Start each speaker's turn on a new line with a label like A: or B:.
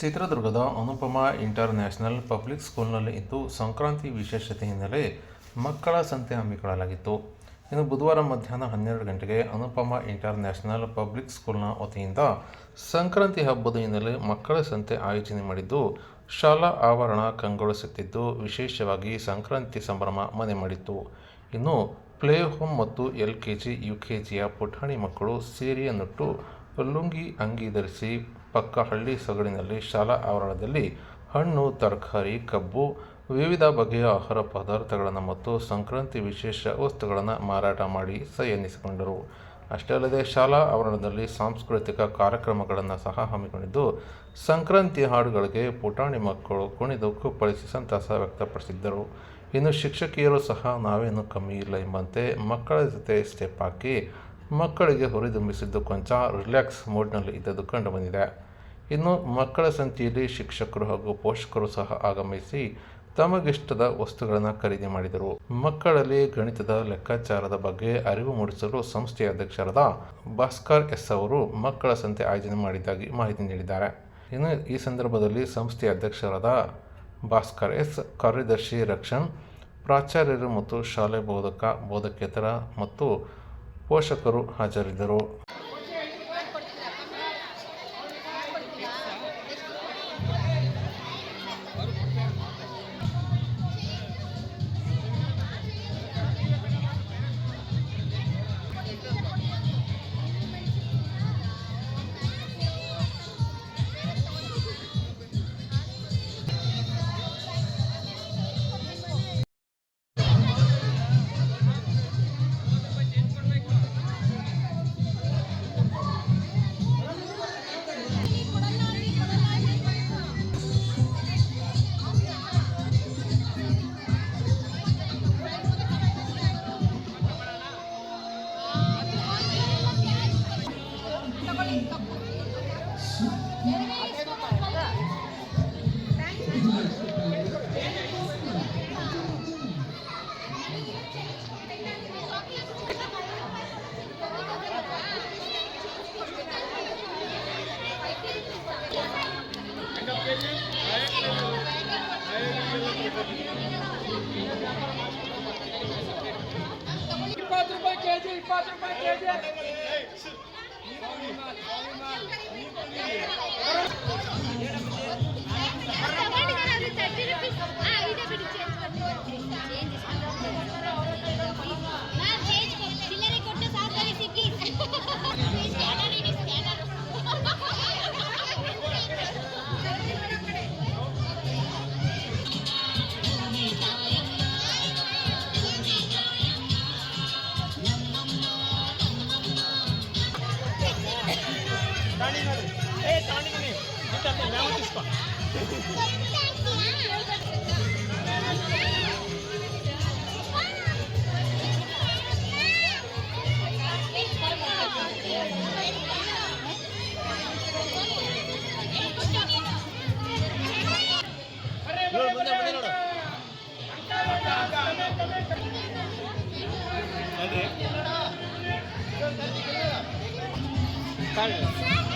A: ಚಿತ್ರದುರ್ಗದ ಅನುಪಮ inter national public ಸ್ಕೂಲ್ನಲ್ಲಿ ಇಂದು ಸಂಕ್ರಾಂತಿ ವಿಶೇಷತೆ ಹಿನ್ನೆಲೆ ಮಕ್ಕಳ ಸಂತೆ ಹಮ್ಮಿಕೊಳ್ಳಲಾಗಿತ್ತು. ಇನ್ನು ಬುಧವಾರ ಮಧ್ಯಾಹ್ನ ಹನ್ನೆರಡು ಗಂಟೆಗೆ ಅನುಪಮ ಇಂಟರ್ ನ್ಯಾಷನಲ್ ಪಬ್ಲಿಕ್ ಸ್ಕೂಲ್ನ ವತಿಯಿಂದ ಸಂಕ್ರಾಂತಿ ಹಬ್ಬದ ಹಿನ್ನೆಲೆ ಮಕ್ಕಳ ಸಂತೆ ಆಯೋಜನೆ ಮಾಡಿದ್ದು, ಶಾಲಾ ಆವರಣ ಕಂಗೊಳಿಸುತ್ತಿದ್ದು, ವಿಶೇಷವಾಗಿ ಸಂಕ್ರಾಂತಿ ಸಂಭ್ರಮ ಮನೆ ಮಾಡಿತ್ತು. ಇನ್ನು ಪ್ಲೇ ಹೋಮ್ ಮತ್ತು L K G U K ಜಿಯ ಪುಟಾಣಿ ಮಕ್ಕಳು ಸೀರೆಯನ್ನುಟ್ಟು ಲುಂಗಿ ಅಂಗಿ ಧರಿಸಿ ಪಕ್ಕ ಹಳ್ಳಿ ಸೊಗಡಿನಲ್ಲಿ ಶಾಲಾ ಆವರಣದಲ್ಲಿ ಹಣ್ಣು, ತರಕಾರಿ, ಕಬ್ಬು, ವಿವಿಧ ಬಗೆಯ ಆಹಾರ ಪದಾರ್ಥಗಳನ್ನು ಮತ್ತು ಸಂಕ್ರಾಂತಿ ವಿಶೇಷ ವಸ್ತುಗಳನ್ನು ಮಾರಾಟ ಮಾಡಿ ಸಯನಿಸಿಕೊಂಡರು. ಅಷ್ಟೇ ಅಲ್ಲದೆ ಶಾಲಾ ಆವರಣದಲ್ಲಿ ಸಾಂಸ್ಕೃತಿಕ ಕಾರ್ಯಕ್ರಮಗಳನ್ನು ಸಹ ಹಮ್ಮಿಕೊಂಡಿದ್ದು, ಸಂಕ್ರಾಂತಿ ಹಾಡುಗಳಿಗೆ ಪುಟಾಣಿ ಮಕ್ಕಳು ಕುಣಿದು ಕುಪ್ಪಳಿಸಿ ಸಂತಸ ವ್ಯಕ್ತಪಡಿಸಿದ್ದರು. ಇನ್ನು ಶಿಕ್ಷಕಿಯರು ಸಹ ನಾವೇನು ಕಮ್ಮಿ ಇಲ್ಲ ಎಂಬಂತೆ ಮಕ್ಕಳ ಜೊತೆ ಸ್ಟೆಪ್ ಹಾಕಿ ಮಕ್ಕಳಿಗೆ ಹುರಿದುಂಬಿಸಿದ್ದು ಕೊಂಚ ರಿಲ್ಯಾಕ್ಸ್ ಮೂಡ್ನಲ್ಲಿ ಇದ್ದದ್ದು ಕಂಡುಬಂದಿದೆ ಇನ್ನು ಮಕ್ಕಳ ಸಂತೆಯಲ್ಲಿ ಶಿಕ್ಷಕರು ಹಾಗೂ ಪೋಷಕರು ಸಹ ಆಗಮಿಸಿ ತಮಗಿಷ್ಟದ ವಸ್ತುಗಳನ್ನು ಖರೀದಿ ಮಾಡಿದರು. ಮಕ್ಕಳಲ್ಲಿ ಗಣಿತದ ಲೆಕ್ಕಾಚಾರದ ಬಗ್ಗೆ ಅರಿವು ಮೂಡಿಸಲು ಸಂಸ್ಥೆಯ ಅಧ್ಯಕ್ಷರಾದ ಭಾಸ್ಕರ್ ಎಸ್ ಅವರು ಮಕ್ಕಳ ಸಂತೆ ಆಯೋಜನೆ ಮಾಡಿದ್ದಾಗಿ ಮಾಹಿತಿ ನೀಡಿದ್ದಾರೆ. ಇನ್ನು ಈ ಸಂದರ್ಭದಲ್ಲಿ ಸಂಸ್ಥೆಯ ಅಧ್ಯಕ್ಷರಾದ ಭಾಸ್ಕರ್ ಎಸ್, ಕಾರ್ಯದರ್ಶಿ ರಕ್ಷಣ್, ಪ್ರಾಚಾರ್ಯರು ಮತ್ತು ಶಾಲೆ ಬೋಧಕ, ಬೋಧಕೇತರ ಮತ್ತು ಪೋಷಕರು ಹಾಜರಿದ್ದರು.
B: ಇಪ್ಪತ್ತು ರೂಪಾಯಿ ಕೆಜಿ ಇಪ್ಪತ್ತು ರೂಪಾಯಿ ಕೆಜಿ
C: ತಗೊಂಡಿದ್ದಾರೆ
B: Carlos.